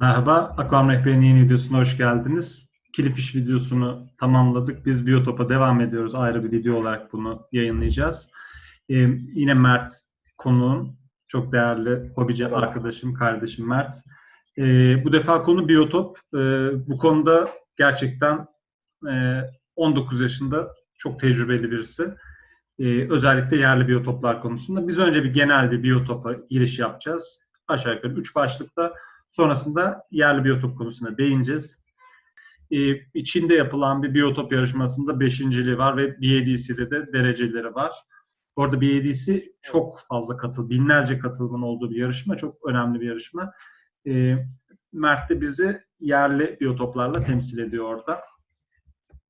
Merhaba, Aquam Rehberi'nin yeni videosuna hoş geldiniz. Kilifiş videosunu tamamladık. Biz Biyotop'a devam ediyoruz. Ayrı bir video olarak bunu yayınlayacağız. Ee, yine Mert konuğum. Çok değerli hobici arkadaşım, kardeşim Mert. Ee, bu defa konu biyotop. Ee, bu konuda gerçekten e, 19 yaşında çok tecrübeli birisi. Ee, özellikle yerli biyotoplar konusunda. Biz önce bir genel bir biyotopa giriş yapacağız. Aşağı yukarı 3 başlıkta. Sonrasında yerli biyotop konusuna değineceğiz. Ee, içinde yapılan bir biyotop yarışmasında beşinciliği var ve BADC'de de dereceleri var. Orada BADC çok fazla katıl, binlerce katılımın olduğu bir yarışma. Çok önemli bir yarışma. Ee, Mert de bizi yerli biyotoplarla temsil ediyor orada.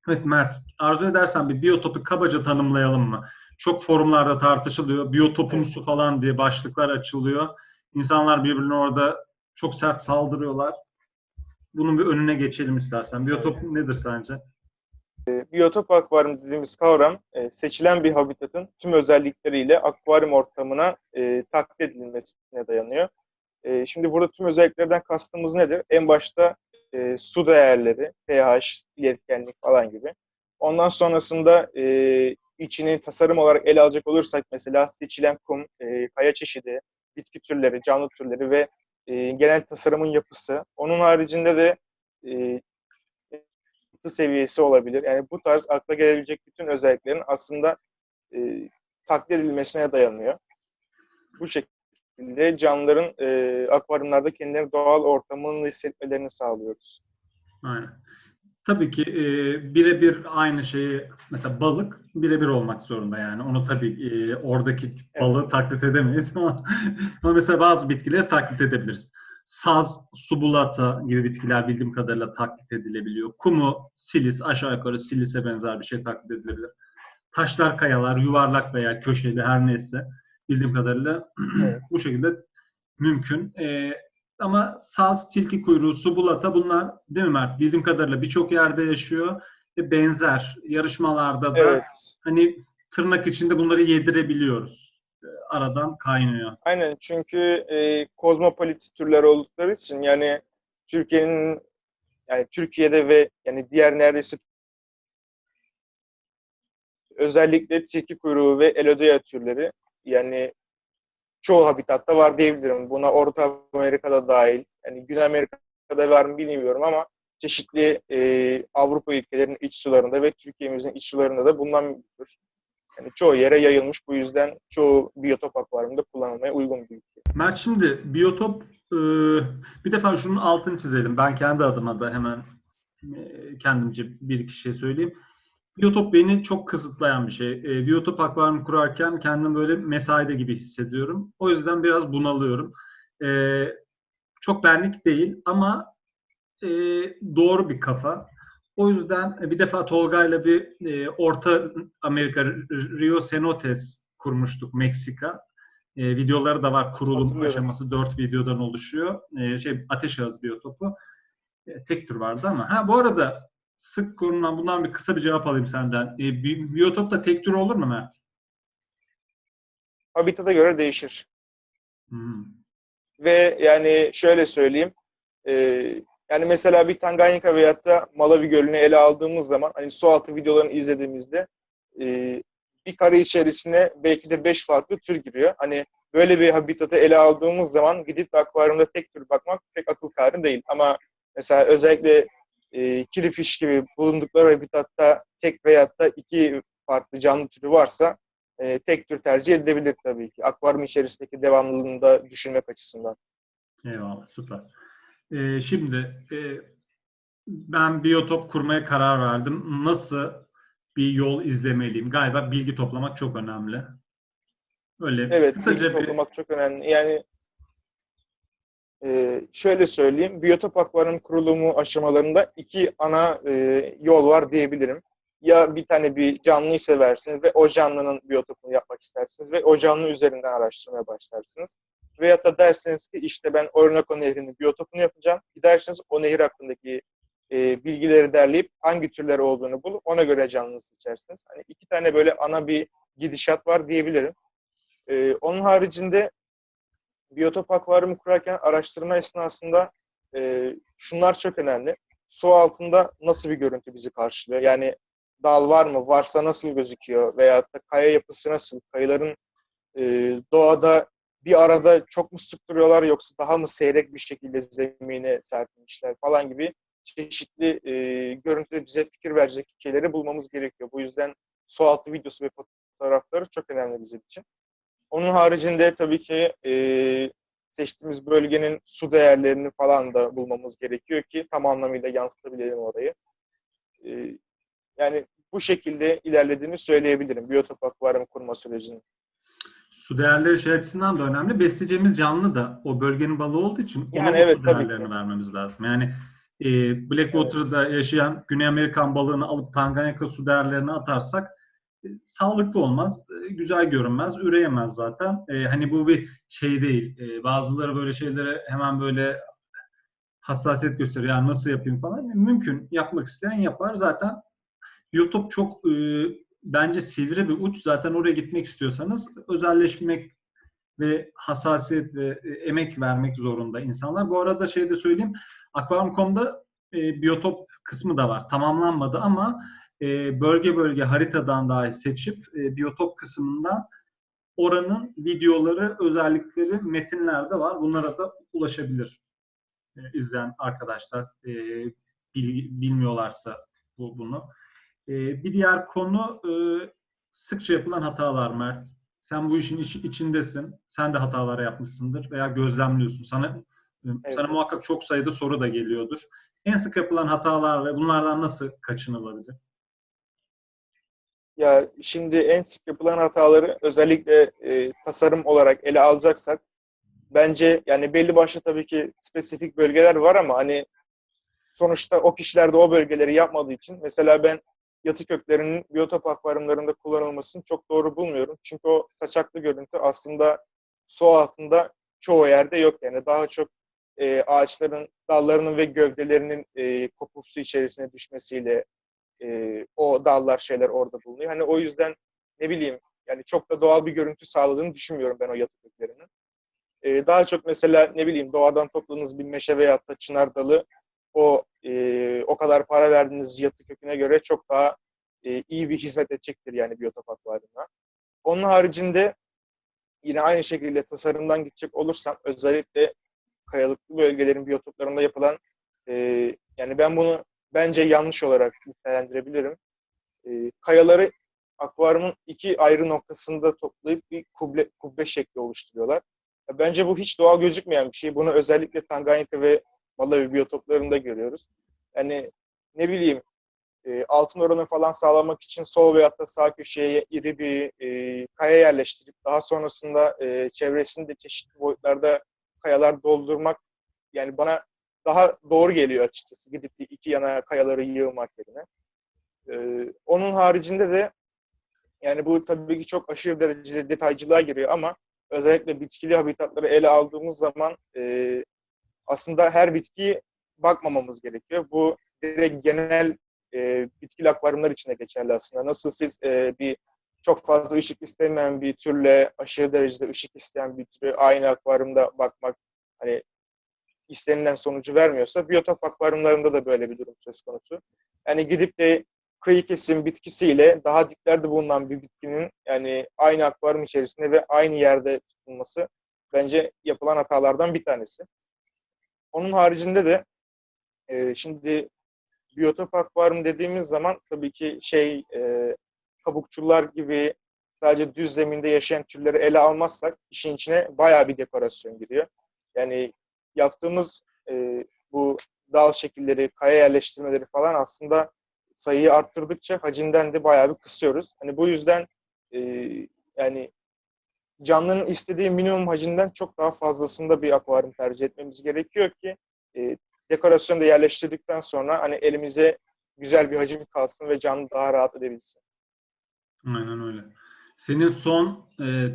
Evet Mert, arzu edersen bir biyotopu kabaca tanımlayalım mı? Çok forumlarda tartışılıyor. Biyotopumsu falan diye başlıklar açılıyor. İnsanlar birbirine orada çok sert saldırıyorlar. Bunun bir önüne geçelim istersen. Biyotop nedir sence? Biyotop akvaryum dediğimiz kavram e, seçilen bir habitatın tüm özellikleriyle akvaryum ortamına e, taklit edilmesine dayanıyor. E, şimdi burada tüm özelliklerden kastımız nedir? En başta e, su değerleri, pH, iletkenlik falan gibi. Ondan sonrasında e, içini tasarım olarak ele alacak olursak mesela seçilen kum, e, kaya çeşidi, bitki türleri, canlı türleri ve e, genel tasarımın yapısı. Onun haricinde de e, seviyesi olabilir. Yani bu tarz akla gelebilecek bütün özelliklerin aslında e, taklit edilmesine dayanıyor. Bu şekilde canlıların e, akvaryumlarda kendileri doğal ortamını hissetmelerini sağlıyoruz. Aynen. Tabii ki e, birebir aynı şeyi mesela balık birebir olmak zorunda yani. Onu tabii e, oradaki balığı taklit edemeyiz ama, ama mesela bazı bitkileri taklit edebiliriz. Saz, subulata gibi bitkiler bildiğim kadarıyla taklit edilebiliyor. Kumu, silis, aşağı yukarı silise benzer bir şey taklit edilebilir. Taşlar, kayalar, yuvarlak veya köşeli her neyse bildiğim kadarıyla Evet. bu şekilde mümkün. E, ama saz, tilki kuyruğu, subulata bunlar değil mi Mert? Bildiğim kadarıyla birçok yerde yaşıyor ve benzer yarışmalarda da Evet. hani tırnak içinde bunları yedirebiliyoruz. Aradan kaynıyor. Aynen çünkü e, kozmopolit türler oldukları için yani Türkiye'nin yani Türkiye'de ve yani diğer neredeyse özellikle tilki kuyruğu ve elodeya türleri yani çoğu habitatta var diyebilirim. Buna Orta Amerika'da dahil. Yani Güney Amerika'da var mı bilmiyorum ama çeşitli e, Avrupa ülkelerinin iç sularında ve Türkiye'mizin iç sularında da bundan mevcuttur. Yani çoğu yere yayılmış. Bu yüzden çoğu biyotop akvaryumda kullanılmaya uygun bir ülke. Mert şimdi biyotop e, bir defa şunun altını çizelim. Ben kendi adıma da hemen e, kendimce bir iki şey söyleyeyim. Biyotop beni çok kısıtlayan bir şey. E, biyotop akvaryum kurarken kendimi böyle mesaide gibi hissediyorum. O yüzden biraz bunalıyorum. E, çok benlik değil ama e, doğru bir kafa. O yüzden e, bir defa Tolga'yla bir e, Orta Amerika Rio Cenotes kurmuştuk Meksika. E, videoları da var. Kurulum aşaması dört videodan oluşuyor. E, şey ateş ağız biyotopu. E, tek tür vardı ama. Ha bu arada sık konulan bundan bir kısa bir cevap alayım senden. E, bi- biyotop da tek tür olur mu Mert? Habitata göre değişir. Hmm. Ve yani şöyle söyleyeyim. e, yani mesela bir Tanganyika veyahut da Malawi Gölü'nü ele aldığımız zaman hani su altı videolarını izlediğimizde e, bir kare içerisine belki de beş farklı tür giriyor. Hani böyle bir habitatı ele aldığımız zaman gidip akvaryumda tek tür bakmak pek akıl kârı değil. Ama mesela özellikle e, kilifiş gibi bulundukları habitatta tek veyahut da iki farklı canlı türü varsa e, tek tür tercih edilebilir tabii ki. Akvaryum içerisindeki devamlılığını da düşünmek açısından. Eyvallah, süper. Ee, şimdi e, ben biyotop kurmaya karar verdim. Nasıl bir yol izlemeliyim? Galiba bilgi toplamak çok önemli. Öyle Evet, kısaca bilgi bir toplamak çok önemli. Yani e, şöyle söyleyeyim, biyotop akvaryum kurulumu aşamalarında iki ana e, yol var diyebilirim. Ya bir tane bir canlıyı seversiniz ve o canlının biyotopunu yapmak istersiniz ve o canlı üzerinden araştırmaya başlarsınız. Veyahut da dersiniz ki işte ben Orinoco Nehri'nin biyotopunu yapacağım. Gidersiniz o nehir hakkındaki e, bilgileri derleyip hangi türler olduğunu bulup ona göre canlı seçersiniz. Hani iki tane böyle ana bir gidişat var diyebilirim. Ee, onun haricinde biyotop akvaryumu kurarken araştırma esnasında e, şunlar çok önemli. Su altında nasıl bir görüntü bizi karşılıyor? Yani dal var mı? Varsa nasıl gözüküyor? Veya da kaya yapısı nasıl? Kayaların e, doğada bir arada çok mu sık duruyorlar yoksa daha mı seyrek bir şekilde zemine serpilmişler falan gibi çeşitli e, görüntüde bize fikir verecek şeyleri bulmamız gerekiyor. Bu yüzden su altı videosu ve fotoğrafları çok önemli bizim için. Onun haricinde tabii ki e, seçtiğimiz bölgenin su değerlerini falan da bulmamız gerekiyor ki tam anlamıyla yansıtabilelim orayı. E, yani bu şekilde ilerlediğini söyleyebilirim biyotop akvaryum kurma sürecinin. Su değerleri şey açısından da önemli. Besleyeceğimiz canlı da o bölgenin balığı olduğu için ona Yani evet, su değerlerini ki. vermemiz lazım. Yani e, Blackwater'da yaşayan Güney Amerikan balığını alıp Tanganyika su değerlerini atarsak sağlıklı olmaz, e, güzel görünmez, üreyemez zaten. E, hani bu bir şey değil. E, bazıları böyle şeylere hemen böyle hassasiyet gösteriyor. Yani nasıl yapayım falan. Mümkün. Yapmak isteyen yapar. Zaten YouTube çok e, bence sivri bir uç. Zaten oraya gitmek istiyorsanız özelleşmek ve hassasiyet ve e, emek vermek zorunda insanlar. Bu arada şey de söyleyeyim. Aquarium.com'da e, biyotop kısmı da var. Tamamlanmadı ama e, bölge bölge haritadan dahi seçip e, biyotop kısmından oranın videoları, özellikleri metinlerde var. Bunlara da ulaşabilir e, izleyen arkadaşlar e, bil- bilmiyorlarsa bu, bunu. E, bir diğer konu e, sıkça yapılan hatalar Mert. Sen bu işin iç- içindesin. Sen de hatalar yapmışsındır veya gözlemliyorsun. Sana Evet. sana muhakkak çok sayıda soru da geliyordur. En sık yapılan hatalar ve bunlardan nasıl kaçınılabilir? Ya şimdi en sık yapılan hataları özellikle e, tasarım olarak ele alacaksak bence yani belli başlı tabii ki spesifik bölgeler var ama hani sonuçta o kişiler de o bölgeleri yapmadığı için mesela ben yatı köklerinin biyotop akvaryumlarında kullanılmasını çok doğru bulmuyorum. Çünkü o saçaklı görüntü aslında su altında çoğu yerde yok yani daha çok e, ağaçların dallarının ve gövdelerinin e, kopup su içerisine düşmesiyle e, o dallar şeyler orada bulunuyor. Hani o yüzden ne bileyim yani çok da doğal bir görüntü sağladığını düşünmüyorum ben o yatı köklerinin. E, daha çok mesela ne bileyim doğadan topladığınız bir meşe veya da çınar dalı o e, o kadar para verdiğiniz yatı köküne göre çok daha e, iyi bir hizmet edecektir yani biyotop akvaryumuna. Onun haricinde yine aynı şekilde tasarımdan gidecek olursam özellikle kayalıklı bölgelerin biyotoplarında yapılan e, yani ben bunu bence yanlış olarak nitelendirebilirim. E, kayaları akvaryumun iki ayrı noktasında toplayıp bir kubbe, kubbe şekli oluşturuyorlar. Bence bu hiç doğal gözükmeyen bir şey. Bunu özellikle Tanganyika ve Malawi biyotoplarında görüyoruz. Yani ne bileyim e, altın oranı falan sağlamak için sol veyahut da sağ köşeye iri bir e, kaya yerleştirip daha sonrasında e, çevresini de çeşitli boyutlarda kayalar doldurmak yani bana daha doğru geliyor açıkçası. Gidip iki yana kayaları yığmak yerine. E, onun haricinde de yani bu tabii ki çok aşırı derecede detaycılığa giriyor ama özellikle bitkili habitatları ele aldığımız zaman e, aslında her bitkiyi bakmamamız gerekiyor. Bu direkt genel e, bitkili akvaryumlar için de geçerli aslında. Nasıl siz e, bir çok fazla ışık istemeyen bir türle aşırı derecede ışık isteyen bir türü aynı akvaryumda bakmak hani istenilen sonucu vermiyorsa biyotop akvaryumlarında da böyle bir durum söz konusu. Yani gidip de kıyı kesim bitkisiyle daha diplerde bulunan bir bitkinin yani aynı akvaryum içerisinde ve aynı yerde tutulması bence yapılan hatalardan bir tanesi. Onun haricinde de e, şimdi biyotop akvaryum dediğimiz zaman tabii ki şey e, kabukçular gibi sadece düz zeminde yaşayan türleri ele almazsak işin içine bayağı bir dekorasyon giriyor. Yani yaptığımız e, bu dal şekilleri, kaya yerleştirmeleri falan aslında sayıyı arttırdıkça hacimden de bayağı bir kısıyoruz. Hani bu yüzden e, yani canlının istediği minimum hacimden çok daha fazlasında bir akvaryum tercih etmemiz gerekiyor ki e, dekorasyonu da yerleştirdikten sonra hani elimize güzel bir hacim kalsın ve canlı daha rahat edebilsin. Aynen öyle. Senin son e,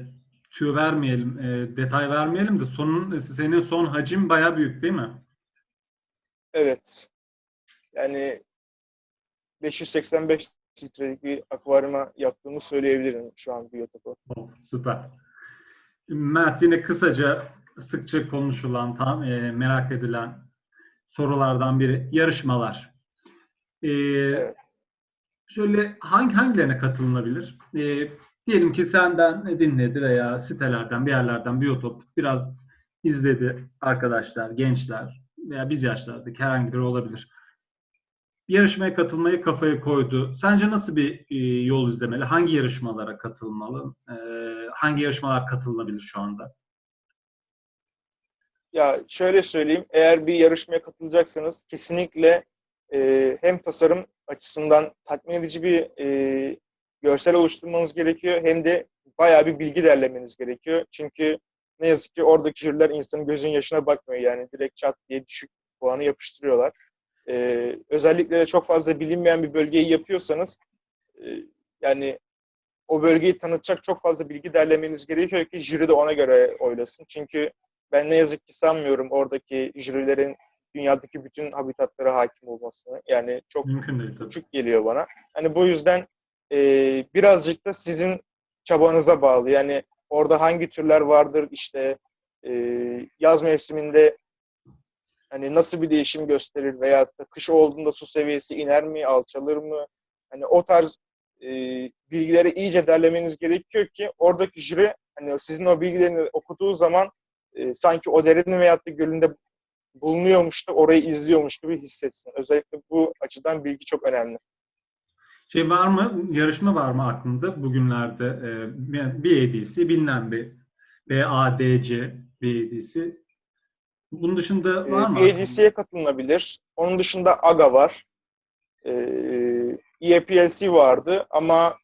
tüyo vermeyelim, e, detay vermeyelim de sonun senin son hacim bayağı büyük değil mi? Evet. Yani 585 litrelik bir akvaryuma yaptığımı söyleyebilirim şu an biyotopu. Oh, süper. Mert yine kısaca sıkça konuşulan, tam e, merak edilen sorulardan biri. Yarışmalar. Ee, Şöyle hangi hangilerine katılınabilir? Ee, diyelim ki senden dinledi veya sitelerden, bir yerlerden biyotop biraz izledi arkadaşlar, gençler veya biz yaşlardaki herhangi biri olabilir. Yarışmaya katılmayı kafaya koydu. Sence nasıl bir e, yol izlemeli? Hangi yarışmalara katılmalı? Ee, hangi yarışmalar katılınabilir şu anda? Ya şöyle söyleyeyim, eğer bir yarışmaya katılacaksanız kesinlikle e, hem tasarım açısından tatmin edici bir e, görsel oluşturmanız gerekiyor hem de bayağı bir bilgi derlemeniz gerekiyor. Çünkü ne yazık ki oradaki jüriler insanın gözün yaşına bakmıyor yani direkt çat diye düşük puanı yapıştırıyorlar. E, özellikle de çok fazla bilinmeyen bir bölgeyi yapıyorsanız e, yani o bölgeyi tanıtacak çok fazla bilgi derlemeniz gerekiyor ki jüri de ona göre oylasın. Çünkü ben ne yazık ki sanmıyorum oradaki jürilerin dünyadaki bütün habitatlara hakim olmasını. Yani çok Mümkün değil tabii. küçük geliyor bana. Hani bu yüzden e, birazcık da sizin çabanıza bağlı. Yani orada hangi türler vardır işte e, yaz mevsiminde hani nasıl bir değişim gösterir veya da kış olduğunda su seviyesi iner mi, alçalır mı? Hani o tarz e, bilgileri iyice derlemeniz gerekiyor ki oradaki jüri hani sizin o bilgilerini okuduğu zaman e, sanki o derenin veyahut da gölünde bulunuyormuş da orayı izliyormuş gibi hissetsin. Özellikle bu açıdan bilgi çok önemli. Şey var mı? Yarışma var mı aklında bugünlerde? Ee, bir ADC, bilinen bir BADC bir ADC. Bunun dışında Ee, var mı? Bir ADC'ye katılınabilir. Onun dışında AGA var. Ee, EAPLC vardı ama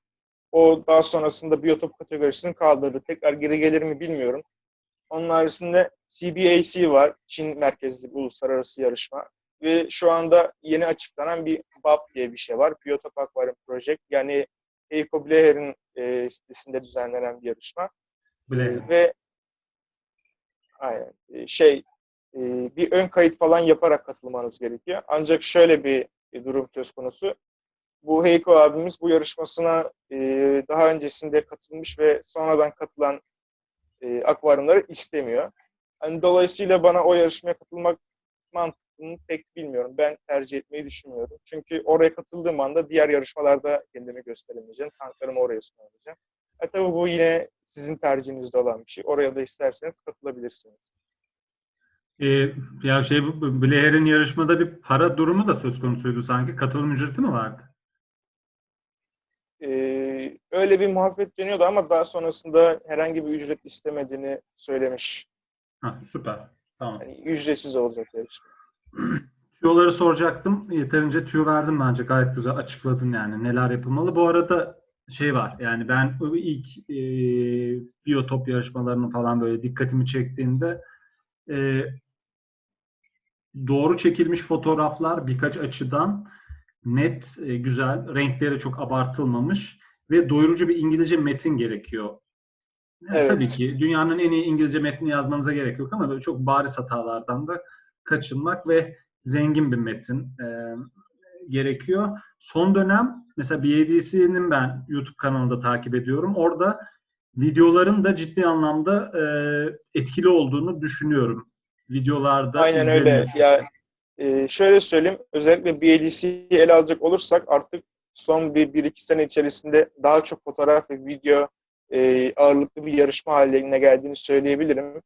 o daha sonrasında biyotop kategorisini kaldırdı. Tekrar geri gelir mi bilmiyorum. Onun haricinde CBAC var. Çin merkezli uluslararası yarışma. Ve şu anda yeni açıklanan bir BAP diye bir şey var. Biotop Aquarium Project. Yani Heiko Bleher'in e, sitesinde düzenlenen bir yarışma. Bile. Ve aynen, e, şey e, bir ön kayıt falan yaparak katılmanız gerekiyor. Ancak şöyle bir, durum söz konusu. Bu Heiko abimiz bu yarışmasına e, daha öncesinde katılmış ve sonradan katılan e, akvaryumları istemiyor. Hani dolayısıyla bana o yarışmaya katılmak mantığını pek bilmiyorum. Ben tercih etmeyi düşünmüyorum. Çünkü oraya katıldığım anda diğer yarışmalarda kendimi gösteremeyeceğim. Tanklarımı oraya sunamayacağım. E tabi bu yine sizin tercihinizde olan bir şey. Oraya da isterseniz katılabilirsiniz. Ee, ya şey Blair'in yarışmada bir para durumu da söz konusuydu sanki. Katılım ücreti mi vardı? Ee, öyle bir muhabbet dönüyordu ama daha sonrasında herhangi bir ücret istemediğini söylemiş. Ha, süper. Tamam. Yani ücretsiz olacak yarışma. Tüyoları soracaktım. Yeterince tüyo verdim bence. Gayet güzel açıkladın yani neler yapılmalı. Bu arada şey var yani ben ilk e, biyotop yarışmalarının falan böyle dikkatimi çektiğinde e, doğru çekilmiş fotoğraflar birkaç açıdan net, e, güzel, renkleri çok abartılmamış ve doyurucu bir İngilizce metin gerekiyor. Yani Evet. Tabii ki dünyanın en iyi İngilizce metni yazmanıza gerek yok ama böyle çok bariz hatalardan da kaçınmak ve zengin bir metin e, gerekiyor. Son dönem mesela BADC'nin ben YouTube kanalında takip ediyorum. Orada videoların da ciddi anlamda e, etkili olduğunu düşünüyorum. Videolarda Aynen öyle. Ya e, şöyle söyleyeyim. Özellikle BLC'yi ele alacak olursak artık son bir, bir iki sene içerisinde daha çok fotoğraf ve video e, ağırlıklı bir yarışma haline geldiğini söyleyebilirim.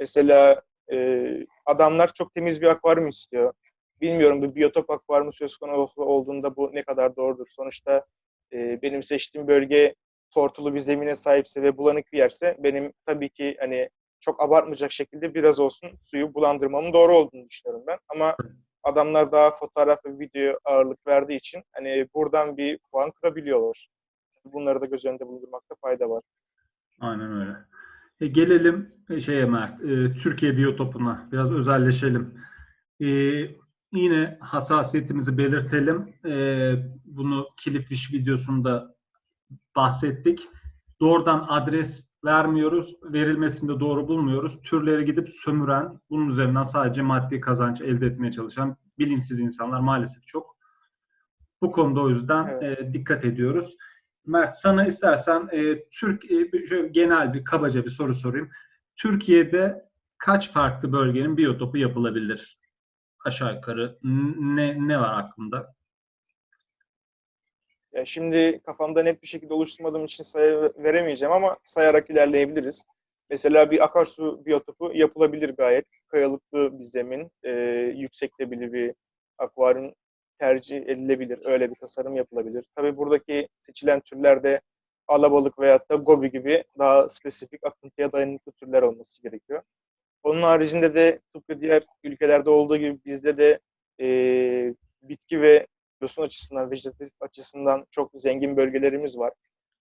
Mesela e, adamlar çok temiz bir akvaryum istiyor. Bilmiyorum bir biyotop akvaryumu söz konusu olduğunda bu ne kadar doğrudur. Sonuçta e, benim seçtiğim bölge tortulu bir zemine sahipse ve bulanık bir yerse benim tabii ki hani çok abartmayacak şekilde biraz olsun suyu bulandırmamın doğru olduğunu düşünüyorum ben. Ama adamlar daha fotoğraf ve video ağırlık verdiği için hani buradan bir puan kırabiliyorlar. Bunları da göz önünde bulundurmakta fayda var. Aynen öyle. E, gelelim e, şeye Mert, e, Türkiye biyotopuna biraz özelleşelim. E, yine hassasiyetimizi belirtelim. E, bunu Kilifish videosunda bahsettik. Doğrudan adres vermiyoruz, verilmesini de doğru bulmuyoruz. Türleri gidip sömüren, bunun üzerinden sadece maddi kazanç elde etmeye çalışan bilinçsiz insanlar maalesef çok. Bu konuda o yüzden Evet. e, dikkat ediyoruz. Mert sana istersen e, Türk e, şöyle genel bir kabaca bir soru sorayım. Türkiye'de kaç farklı bölgenin biyotopu yapılabilir? aşağı yukarı ne ne var aklında? Ya şimdi kafamda net bir şekilde oluşturmadığım için sayı veremeyeceğim ama sayarak ilerleyebiliriz. Mesela bir akarsu biyotopu yapılabilir gayet. Kayalıklı bir zemin, e, yüksek debili bir akvaryum tercih edilebilir. Öyle bir tasarım yapılabilir. Tabii buradaki seçilen türler de alabalık veyahut da gobi gibi daha spesifik akıntıya dayanıklı türler olması gerekiyor. Onun haricinde de tıpkı diğer ülkelerde olduğu gibi bizde de e, bitki ve yosun açısından, vejetatif açısından çok zengin bölgelerimiz var.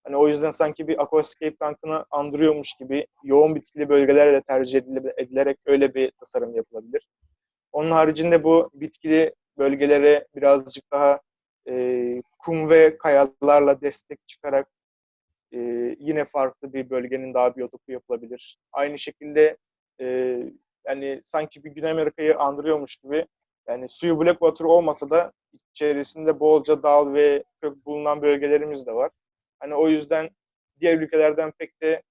Hani o yüzden sanki bir aquascape tankını andırıyormuş gibi yoğun bitkili bölgelerle tercih edilerek öyle bir tasarım yapılabilir. Onun haricinde bu bitkili bölgelere birazcık daha e, kum ve kayalarla destek çıkarak e, yine farklı bir bölgenin daha biyotopu yapılabilir. Aynı şekilde e, yani sanki bir Güney Amerika'yı andırıyormuş gibi yani suyu Blackwater olmasa da içerisinde bolca dal ve kök bulunan bölgelerimiz de var. Hani o yüzden diğer ülkelerden pek de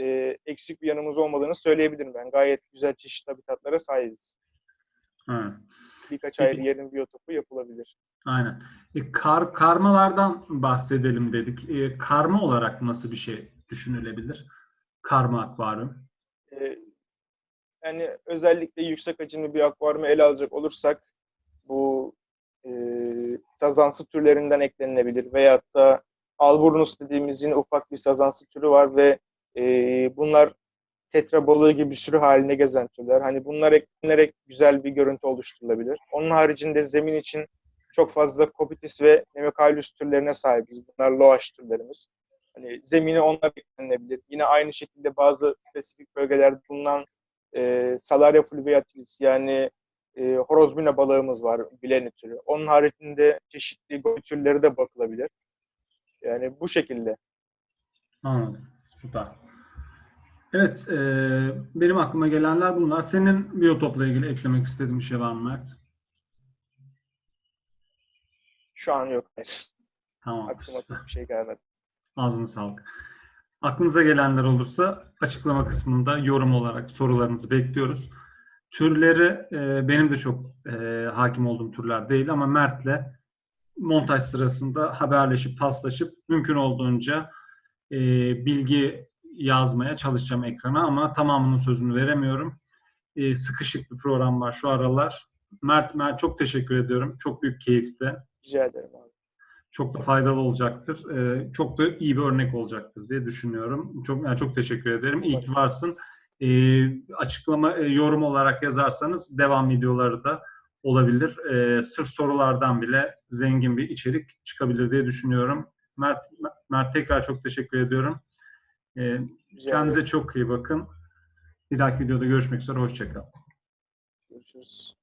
e, eksik bir yanımız olmadığını söyleyebilirim ben. Gayet güzel çeşitli habitatlara sahibiz. Ha. Birkaç ayrı yerin biyotopu yapılabilir. Aynen. E, kar, karmalardan bahsedelim dedik. E, karma olarak nasıl bir şey düşünülebilir? Karma akvaryum. E, yani özellikle yüksek hacimli bir akvaryumu ele alacak olursak bu e, sazansı türlerinden eklenilebilir veyahut da alburnus dediğimiz yine ufak bir sazansı türü var ve e, bunlar tetra balığı gibi sürü halinde gezen türler. Hani bunlar eklenerek güzel bir görüntü oluşturulabilir. Onun haricinde zemin için çok fazla Copitis ve Nemocalus türlerine sahibiz. Bunlar loaş türlerimiz. Hani zemine onlar eklenilebilir. Yine aynı şekilde bazı spesifik bölgelerde bulunan e, Salaria fluviatilis yani e, horozmina balığımız var, bileni türü. Onun haricinde çeşitli gobi türleri de bakılabilir. Yani bu şekilde. Anladım. Süper. Evet, e, benim aklıma gelenler bunlar. Senin biyotopla ilgili eklemek istediğin bir şey var mı Mert? Şu an yok. Hayır. Tamam. Aklıma bir şey gelmedi. Ağzına sağlık. Aklınıza gelenler olursa açıklama kısmında yorum olarak sorularınızı bekliyoruz. Türleri e, benim de çok e, hakim olduğum türler değil ama Mert'le montaj sırasında haberleşip paslaşıp mümkün olduğunca e, bilgi yazmaya çalışacağım ekrana ama tamamının sözünü veremiyorum. E, sıkışık bir program var şu aralar. Mert, Mert çok teşekkür ediyorum. Çok büyük keyifti. Rica ederim abi. Çok da faydalı olacaktır. Ee, çok da iyi bir örnek olacaktır diye düşünüyorum. Çok yani çok teşekkür ederim. İyi ki varsın. Ee, açıklama e, yorum olarak yazarsanız devam videoları da olabilir. Ee, sırf sorulardan bile zengin bir içerik çıkabilir diye düşünüyorum. Mert, Mert tekrar çok teşekkür ediyorum. Rica kendinize çok iyi bakın. Bir dahaki videoda görüşmek üzere. Hoşçakalın. Görüşürüz.